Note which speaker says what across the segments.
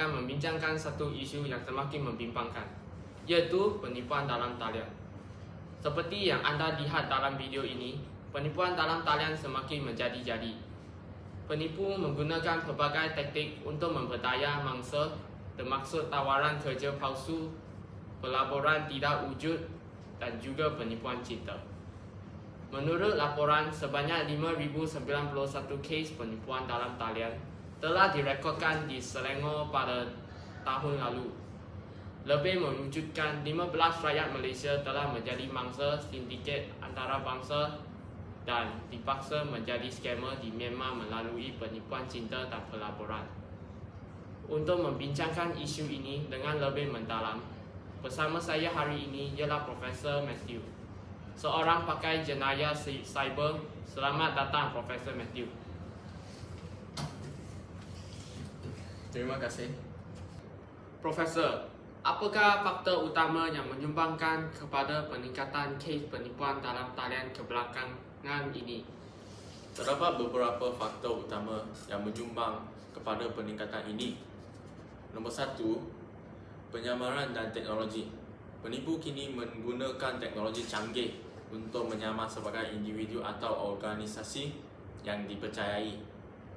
Speaker 1: akan membincangkan satu isu yang semakin membimbangkan, iaitu penipuan dalam talian. Seperti yang anda lihat dalam video ini, penipuan dalam talian semakin menjadi-jadi. Penipu menggunakan pelbagai taktik untuk memperdaya mangsa bermaksud tawaran kerja palsu, pelaburan tidak wujud dan juga penipuan cinta. Menurut laporan, sebanyak 5,091 kes penipuan dalam talian telah direkodkan di Selangor pada tahun lalu. Lebih mewujudkan 15 rakyat Malaysia telah menjadi mangsa sindiket antarabangsa dan dipaksa menjadi skamer di Myanmar melalui penipuan cinta dan pelaburan. Untuk membincangkan isu ini dengan lebih mendalam, bersama saya hari ini ialah Profesor Matthew, seorang pakai jenayah cyber. Selamat datang Profesor Matthew.
Speaker 2: Terima kasih.
Speaker 1: Profesor, apakah faktor utama yang menyumbangkan kepada peningkatan kes penipuan dalam talian kebelakangan ini?
Speaker 2: Terdapat beberapa faktor utama yang menyumbang kepada peningkatan ini. Nombor satu, penyamaran dan teknologi. Penipu kini menggunakan teknologi canggih untuk menyamar sebagai individu atau organisasi yang dipercayai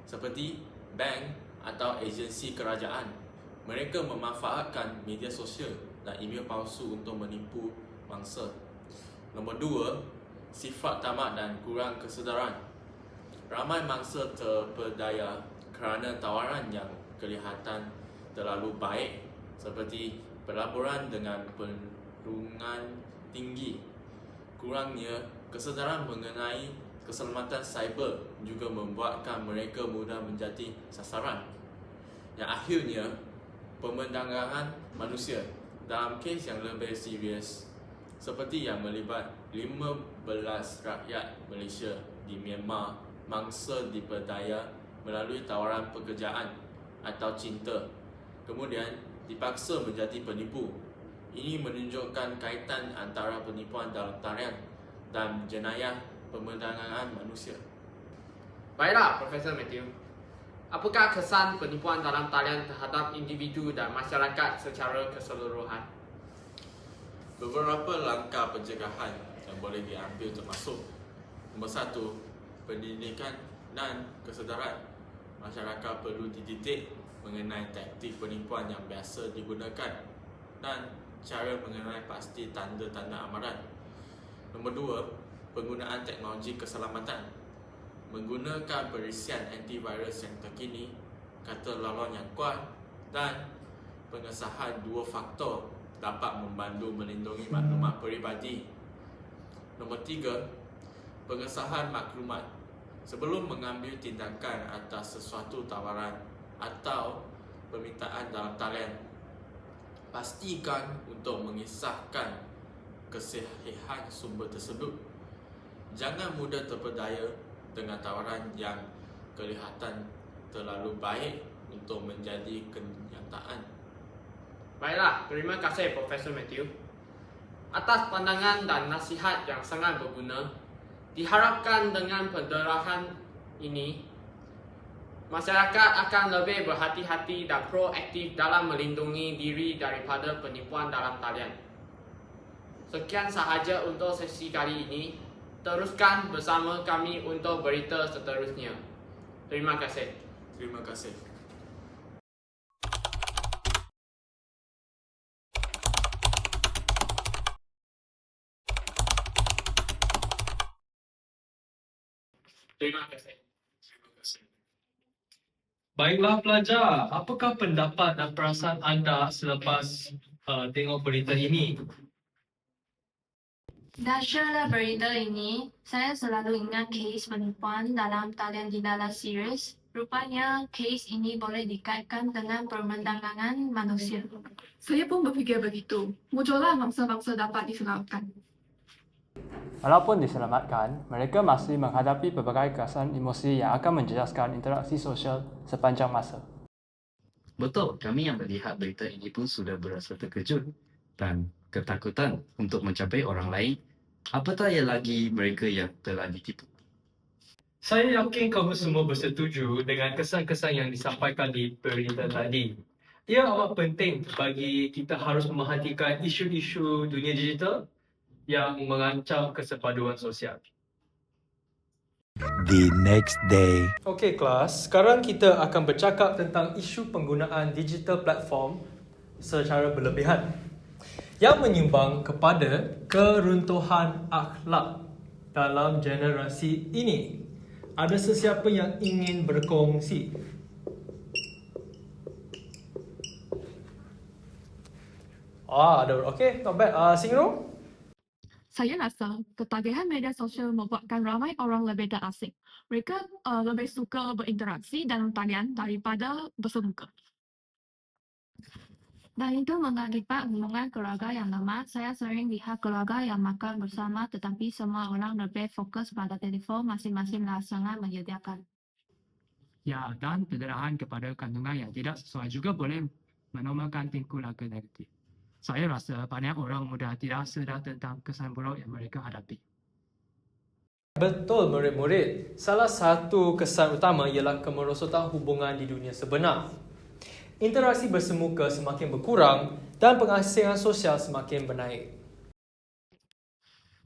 Speaker 2: seperti bank atau agensi kerajaan. Mereka memanfaatkan media sosial dan email palsu untuk menipu mangsa. Nombor dua, sifat tamak dan kurang kesedaran. Ramai mangsa terpedaya kerana tawaran yang kelihatan terlalu baik seperti pelaburan dengan perungan tinggi. Kurangnya kesedaran mengenai keselamatan cyber juga membuatkan mereka mudah menjadi sasaran. Yang akhirnya, pemandangan manusia dalam kes yang lebih serius seperti yang melibat 15 rakyat Malaysia di Myanmar mangsa diperdaya melalui tawaran pekerjaan atau cinta kemudian dipaksa menjadi penipu ini menunjukkan kaitan antara penipuan dalam talian dan jenayah pemandangan manusia
Speaker 1: Baiklah, Profesor Matthew. Apakah kesan penipuan dalam talian terhadap individu dan masyarakat secara keseluruhan?
Speaker 2: Beberapa langkah pencegahan yang boleh diambil termasuk Nombor satu, pendidikan dan kesedaran Masyarakat perlu dididik mengenai taktik penipuan yang biasa digunakan Dan cara mengenai pasti tanda-tanda amaran Nombor dua, penggunaan teknologi keselamatan Menggunakan perisian antivirus yang terkini Kata laluan yang kuat Dan pengesahan dua faktor dapat membantu melindungi maklumat peribadi. Nombor tiga, pengesahan maklumat sebelum mengambil tindakan atas sesuatu tawaran atau permintaan dalam talian. Pastikan untuk mengisahkan kesahihan sumber tersebut. Jangan mudah terpedaya dengan tawaran yang kelihatan terlalu baik untuk menjadi kenyataan.
Speaker 1: Baiklah, terima kasih Profesor Matthew. Atas pandangan dan nasihat yang sangat berguna, diharapkan dengan pendarahan ini, masyarakat akan lebih berhati-hati dan proaktif dalam melindungi diri daripada penipuan dalam talian. Sekian sahaja untuk sesi kali ini. Teruskan bersama kami untuk berita seterusnya. Terima kasih.
Speaker 2: Terima kasih.
Speaker 1: Terima kasih.
Speaker 2: Terima kasih.
Speaker 3: Baiklah pelajar, apakah pendapat dan perasaan anda selepas uh, tengok berita ini?
Speaker 4: Dahsyatlah berita ini, saya selalu ingat kes penipuan dalam talian jenayah serius. Rupanya kes ini boleh dikaitkan dengan permandangan manusia.
Speaker 5: Saya pun berfikir begitu. Muncullah bangsa-bangsa dapat diselamatkan.
Speaker 6: Walaupun diselamatkan, mereka masih menghadapi pelbagai kerasan emosi yang akan menjejaskan interaksi sosial sepanjang masa.
Speaker 7: Betul, kami yang melihat berita ini pun sudah berasa terkejut dan ketakutan untuk mencapai orang lain, apatah yang lagi mereka yang telah ditipu.
Speaker 3: Saya yakin kamu semua bersetuju dengan kesan-kesan yang disampaikan di berita tadi. Ia amat penting bagi kita harus memerhatikan isu-isu dunia digital yang mengancam kesepaduan sosial.
Speaker 8: the next day.
Speaker 6: Okey kelas, sekarang kita akan bercakap tentang isu penggunaan digital platform secara berlebihan yang menyumbang kepada keruntuhan akhlak dalam generasi ini. Ada sesiapa yang ingin berkongsi? Ah, ada. Okey, not bad. Ah, uh, Singro?
Speaker 5: Saya rasa ketagihan media sosial membuatkan ramai orang lebih terasing. Mereka uh, lebih suka berinteraksi dalam talian daripada bersemuka.
Speaker 4: Dan itu mengakibat hubungan keluarga yang lemah. Saya sering lihat keluarga yang makan bersama tetapi semua orang lebih fokus pada telefon masing-masing laksana menyediakan.
Speaker 9: Ya, dan pendarahan kepada kandungan yang tidak sesuai juga boleh menormalkan tingkah laku negatif. Saya rasa banyak orang muda tidak sedar tentang kesan buruk yang mereka hadapi.
Speaker 6: Betul murid-murid. Salah satu kesan utama ialah kemerosotan hubungan di dunia sebenar. Interaksi bersemuka semakin berkurang dan pengasingan sosial semakin bernaik.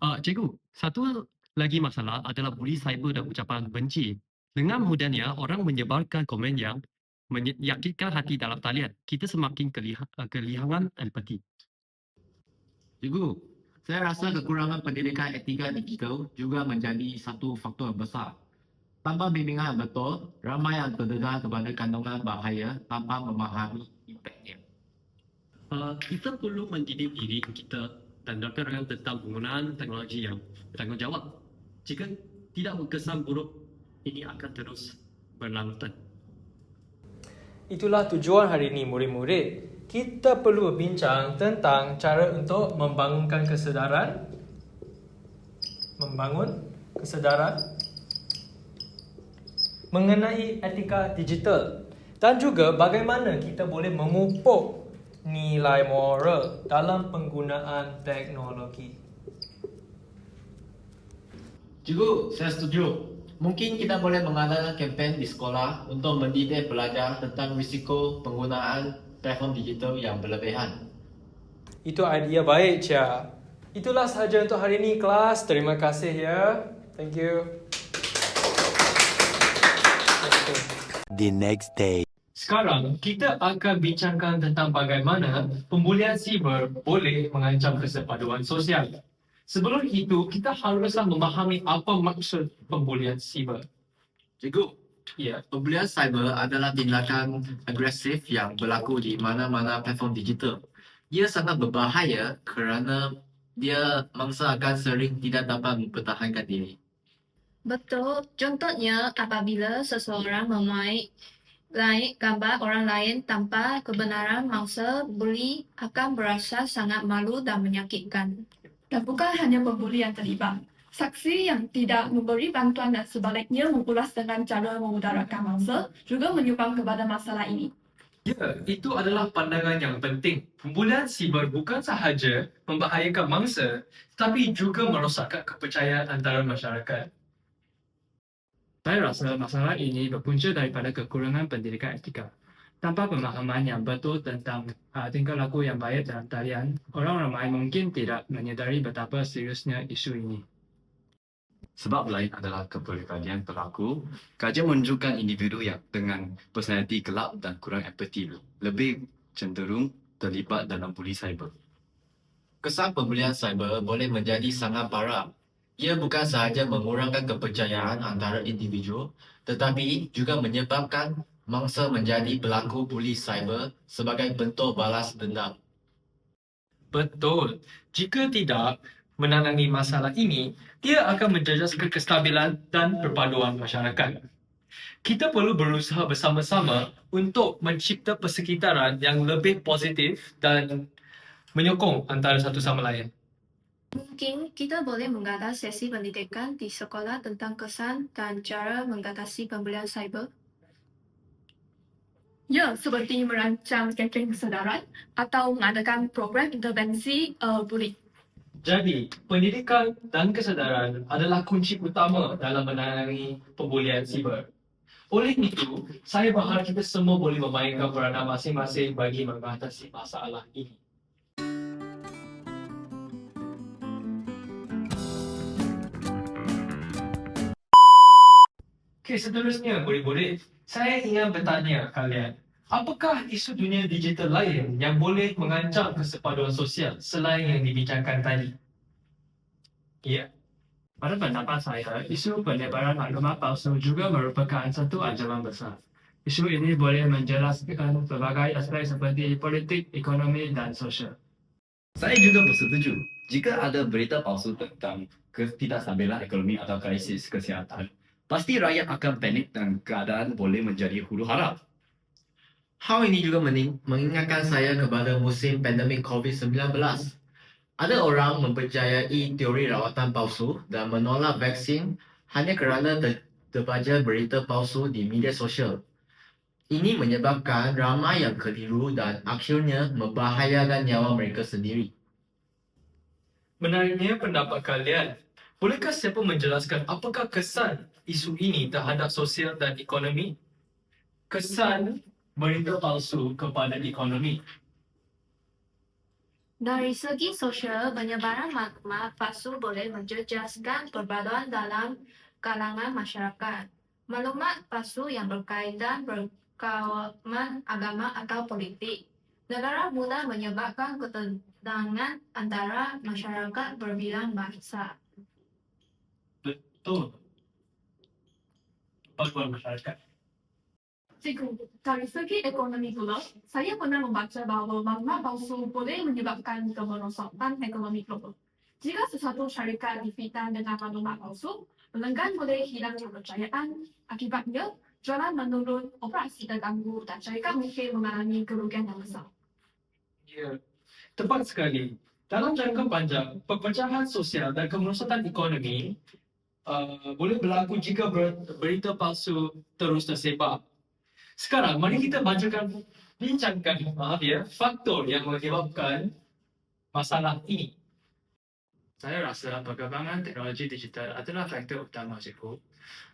Speaker 9: Uh, cikgu, satu lagi masalah adalah buli cyber dan ucapan benci. Dengan mudahnya orang menyebarkan komen yang menyakitkan hati dalam talian, kita semakin keliha- uh, kehilangan empati.
Speaker 7: Cikgu, saya rasa kekurangan pendidikan etika digital juga menjadi satu faktor besar. Tanpa bimbingan betul, ramai yang terdedah kepada kandungan bahaya tanpa memahami impaknya.
Speaker 9: Uh, kita perlu mendidik diri kita dan rakan tentang penggunaan teknologi yang bertanggungjawab. Jika tidak berkesan buruk, ini akan terus berlanjutan.
Speaker 6: Itulah tujuan hari ini murid-murid. Kita perlu berbincang tentang cara untuk membangunkan kesedaran membangun kesedaran mengenai etika digital dan juga bagaimana kita boleh memupuk nilai moral dalam penggunaan teknologi.
Speaker 7: Cikgu, saya setuju. Mungkin kita boleh mengadakan kempen di sekolah untuk mendidik pelajar tentang risiko penggunaan platform digital yang berlebihan.
Speaker 6: Itu idea baik, Cia. Itulah sahaja untuk hari ini kelas. Terima kasih ya. Thank you.
Speaker 8: The next day.
Speaker 3: Sekarang kita akan bincangkan tentang bagaimana pembulian siber boleh mengancam kesepaduan sosial. Sebelum itu, kita haruslah memahami apa maksud pembulian siber.
Speaker 7: Cikgu,
Speaker 3: Ya,
Speaker 7: pembelian cyber adalah tindakan agresif yang berlaku di mana-mana platform digital. Ia sangat berbahaya kerana dia mangsa akan sering tidak dapat mempertahankan diri.
Speaker 4: Betul, contohnya apabila seseorang memaik like gambar orang lain tanpa kebenaran mangsa bully akan berasa sangat malu dan menyakitkan.
Speaker 5: Dan bukan hanya pembuli yang terlibat. Saksi yang tidak memberi bantuan dan sebaliknya mengulas dengan cara memudaratkan mangsa juga menyumbang kepada masalah ini.
Speaker 3: Ya, itu adalah pandangan yang penting. Pembulian siber bukan sahaja membahayakan mangsa, tetapi juga merosakkan kepercayaan antara masyarakat.
Speaker 9: Saya rasa masalah ini berpunca daripada kekurangan pendidikan etika. Tanpa pemahaman yang betul tentang uh, tingkah laku yang baik dalam talian, orang ramai mungkin tidak menyedari betapa seriusnya isu ini. Sebab lain adalah kepribadian pelaku. Kajian menunjukkan individu yang dengan personaliti gelap dan kurang empati lebih cenderung terlibat dalam buli cyber.
Speaker 7: Kesan pembelian cyber boleh menjadi sangat parah. Ia bukan sahaja mengurangkan kepercayaan antara individu, tetapi juga menyebabkan mangsa menjadi pelaku buli cyber sebagai bentuk balas dendam.
Speaker 3: Betul. Jika tidak menangani masalah ini, ia akan menjejaskan kestabilan dan perpaduan masyarakat. Kita perlu berusaha bersama-sama untuk mencipta persekitaran yang lebih positif dan menyokong antara satu sama lain.
Speaker 4: Mungkin kita boleh mengadakan sesi pendidikan di sekolah tentang kesan dan cara mengatasi pembelian cyber.
Speaker 5: Ya, seperti merancang kempen kesedaran atau mengadakan program intervensi uh, bully.
Speaker 3: Jadi, pendidikan dan kesedaran adalah kunci utama dalam menangani pembulian siber. Oleh itu, saya berharap kita semua boleh memainkan peranan masing-masing bagi mengatasi masalah ini. Okey, seterusnya murid-murid, saya ingin bertanya kalian, apakah isu dunia digital lain yang boleh mengancam kesepaduan sosial selain yang dibincangkan tadi? Ya,
Speaker 9: Pada pendapat saya, isu penyebaran maklumat palsu juga merupakan satu ancaman besar. Isu ini boleh menjelaskan berbagai aspek seperti politik, ekonomi, dan sosial.
Speaker 10: Saya juga bersetuju. Jika ada berita palsu tentang ketidakstabilan ekonomi atau krisis kesihatan, pasti rakyat akan panik dan keadaan boleh menjadi huru hara.
Speaker 7: Hal ini juga mening- mengingatkan saya kepada musim pandemik COVID-19. Ada orang mempercayai teori rawatan palsu dan menolak vaksin hanya kerana ter- terbaca berita palsu di media sosial. Ini menyebabkan ramai yang keliru dan akhirnya membahayakan nyawa mereka sendiri.
Speaker 3: menariknya pendapat kalian. Bolehkah siapa menjelaskan apakah kesan isu ini terhadap sosial dan ekonomi? Kesan berita palsu kepada ekonomi.
Speaker 4: Dari segi sosial, penyebaran maklumat palsu boleh menjejaskan perpaduan dalam kalangan masyarakat. Maklumat palsu yang berkaitan berkawaman agama atau politik. Negara mudah menyebabkan ketegangan antara masyarakat berbilang bangsa.
Speaker 3: Betul. Perpaduan masyarakat.
Speaker 5: Cikgu, dari segi ekonomi pula, saya pernah membaca bahawa maklumat palsu boleh menyebabkan kemerosotan ekonomi global. Jika sesuatu syarikat difitnah dengan maklumat palsu, pelanggan boleh hilang kepercayaan. Akibatnya, jualan menurun, operasi terganggu dan syarikat mungkin mengalami kerugian yang besar.
Speaker 3: Ya, tepat sekali. Dalam jangka panjang, perpecahan sosial dan kemerosotan ekonomi uh, boleh berlaku jika ber- berita palsu terus tersebar. Sekarang, mari kita bacakan, bincangkan, maaf ya, faktor yang menyebabkan masalah ini.
Speaker 9: Saya rasa perkembangan teknologi digital adalah faktor utama cikgu.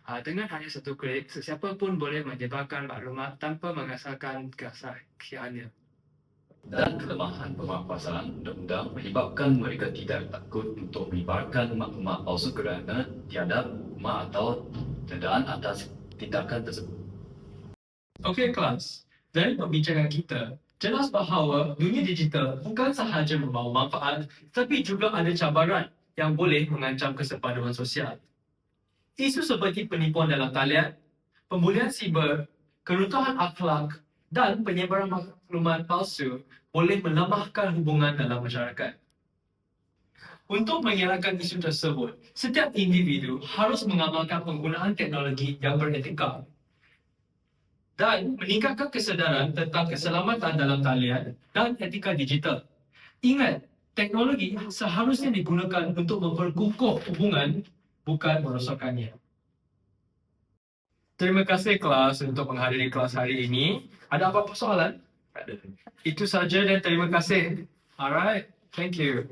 Speaker 9: Ah, Dengan hanya satu klik, sesiapa pun boleh menyebarkan maklumat tanpa mengesahkan kesahihannya.
Speaker 10: Dan kelemahan pemapasan undang-undang menyebabkan mereka tidak takut untuk menyebarkan maklumat palsu kerana tiada hukuman atau dendaan atas tindakan tersebut.
Speaker 3: Okey kelas, dari perbincangan kita, jelas bahawa dunia digital bukan sahaja membawa manfaat tetapi juga ada cabaran yang boleh mengancam kesepaduan sosial. Isu seperti penipuan dalam talian, pembulian siber, keruntuhan akhlak dan penyebaran maklumat palsu boleh melemahkan hubungan dalam masyarakat. Untuk mengelakkan isu tersebut, setiap individu harus mengamalkan penggunaan teknologi yang beretika dan meningkatkan kesedaran tentang keselamatan dalam talian dan etika digital. Ingat, teknologi seharusnya digunakan untuk memperkukuh hubungan, bukan merosakkannya. Terima kasih kelas untuk menghadiri kelas hari ini. Ada apa-apa soalan?
Speaker 10: Tak ada.
Speaker 3: Itu saja dan terima kasih. Alright, thank you.